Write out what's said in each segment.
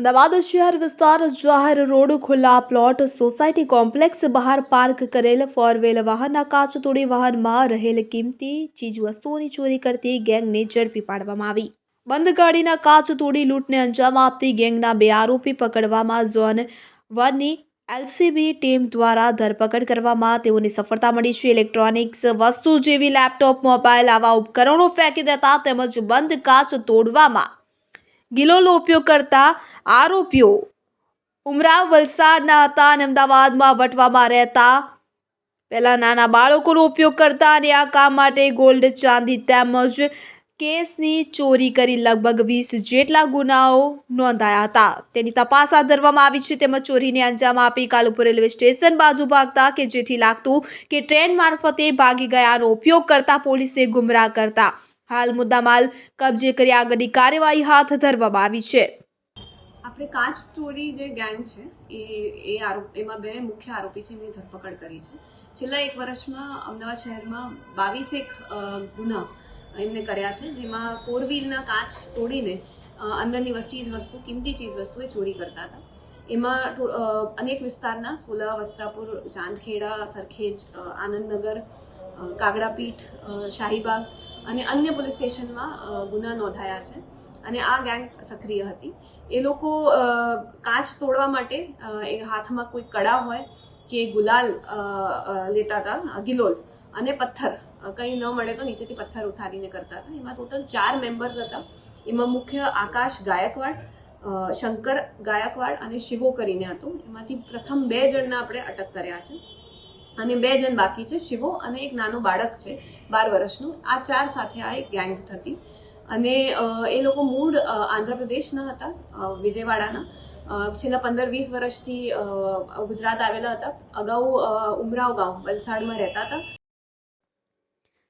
અમદાવાદ શહેર વિસ્તાર જાહેર રોડ ખુલ્લા પ્લોટ સોસાયટી કોમ્પ્લેક્સ બહાર પાર્ક કરેલ ફોર વ્હીલ વાહનના કાચ તોડી વાહનમાં રહેલ કિંમતી ચીજવસ્તુઓની ચોરી કરતી ગેંગને ઝડપી પાડવામાં આવી. બંધ ગાડીના કાચ તોડી લૂંટને અંજામ આપતી ગેંગના બે આરોપી પકડવામાં ઝોન વનની એલસીબી ટીમ દ્વારા ધરપકડ કરવામાં તેઓની સફળતા મળી છે. ઇલેક્ટ્રોનિક્સ વસ્તુ જેવી લેપટોપ મોબાઈલ આવા ઉપકરણો ફેંકી દેતા તેમજ બંધ કાચ તોડવામાં ગિલોલો ઉપયોગ કરતા આરોપીઓ ઉમરાવ વલસાડના હતા અને અમદાવાદમાં વટવામાં રહેતા. પહેલા નાના બાળકોનો ઉપયોગ કરતા અને આ કામ માટે ગોલ્ડ ચાંદી તેમજ કેસની ચોરી કરી લગભગ વીસ જેટલા ગુનાઓ નોંધાયા હતા. તેની તપાસ હાથ ધરવામાં આવી છે. તેમજ ચોરીને અંજામ આપી કાલુપુર રેલવે સ્ટેશન બાજુ ભાગતા કે જેથી લાગતું કે ટ્રેન મારફતે ભાગી ગયાનો ઉપયોગ કરતા પોલીસે ગુમરાહ કરતા. હાલ મુદ્દામાલ કબજે કરી આગળની કાર્યવાહી હાથ ધરવામાં આવી છે. આપણે કાચ ચોરી જે ગેંગ છે, એ એ આરોપ, એમાં બે મુખ્ય આરોપી છે, એમની ધરપકડ કરી છે. છેલ્લા એક વર્ષમાં અમદાવાદ શહેરમાં બાવીસેક ગુના એમને કર્યા છે, જેમાં ફોર વ્હીલના કાચ તોડીને અંદરની ચીજ વસ્તુ, કિંમતી ચીજ વસ્તુ એ ચોરી કરતા હતા. એમાં અનેક વિસ્તારના સોલા, વસ્ત્રાપુર, ચાંદખેડા, સરખેજ આનંદનગર કાગડાપીઠ શાહીબાગ અને અન્ય પોલીસ સ્ટેશનમાં ગુના નોંધાયા છે. અને આ ગેંગ સક્રિય હતી. એ લોકો કાચ તોડવા માટે એ હાથમાં કોઈ કડા હોય કે ગુલાલ લેતા હતા, ગિલોલ અને પથ્થર. કંઈ ન મળે તો નીચેથી પથ્થર ઉઠારીને કરતા હતા. એમાં ટોટલ ચાર મેમ્બર્સ હતા. એમાં મુખ્ય આકાશ ગાયકવાડ શંકર ગાયકવાડ અને શિવો કરીને હતું. એમાંથી પ્રથમ બે જણને આપણે અટક કર્યા છે. અને બે જણ બાકી છે, શિવો અને એક નાનું બાળક છે, બાર વર્ષનું. આ ચાર સાથે આ એક ગેંગ થતી. અને એ લોકો મૂળ આંધ્રપ્રદેશના હતા વિજયવાડાના. છેલ્લા પંદર વીસ વર્ષથી ગુજરાત આવેલા હતા. અગાઉ ઉમરાવ ગામ, વલસાડમાં રહેતા હતા.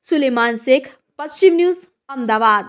સુલેમાન શેખ, પશ્ચિમ ન્યૂઝ, અમદાવાદ.